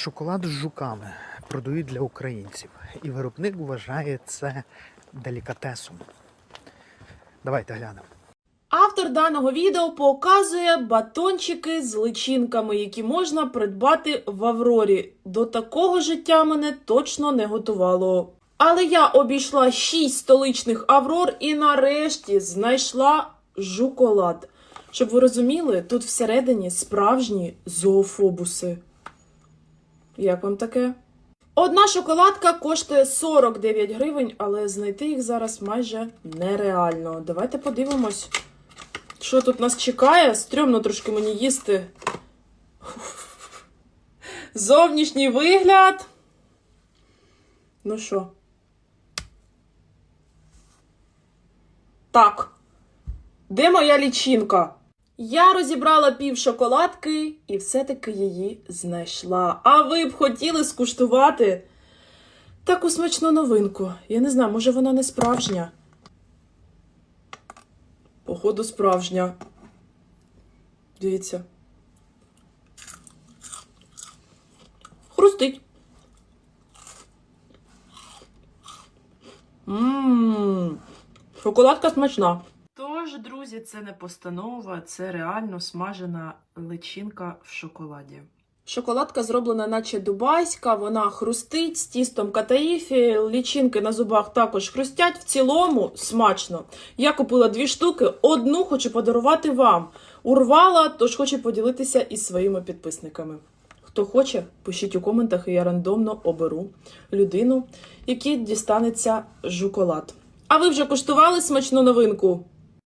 Шоколад з жуками продають для українців. І виробник вважає це делікатесом. Давайте глянемо. Автор даного відео показує батончики з личинками, які можна придбати в Аврорі. До такого життя мене точно не готувало. Але я обійшла 6 столичних Аврор і нарешті знайшла жуколад. Щоб ви розуміли, тут всередині справжні зоофобуси. Як вам таке? Одна шоколадка коштує 49 гривень, але знайти їх зараз майже нереально. Давайте подивимось, що тут нас чекає. Стрьомно трошки мені їсти. Зовнішній вигляд. Ну що? Так. Де моя лічинка? Я розібрала пів шоколадки і все-таки її знайшла. А ви б хотіли скуштувати таку смачну новинку. Я не знаю, може вона не справжня. Походу, справжня. Дивіться. Хрустить. Ммм. Шоколадка смачна. Тож, друзі, це не постанова, це реально смажена личинка в шоколаді. Шоколадка зроблена, наче дубайська, вона хрустить з тістом катаїфі, лічинки на зубах також хрустять. В цілому смачно. Я купила дві штуки, одну хочу подарувати вам. Урвала, тож хочу поділитися із своїми підписниками. Хто хоче, пишіть у коментах, і я рандомно оберу людину, якій дістанеться жуколад. А ви вже куштували смачну новинку?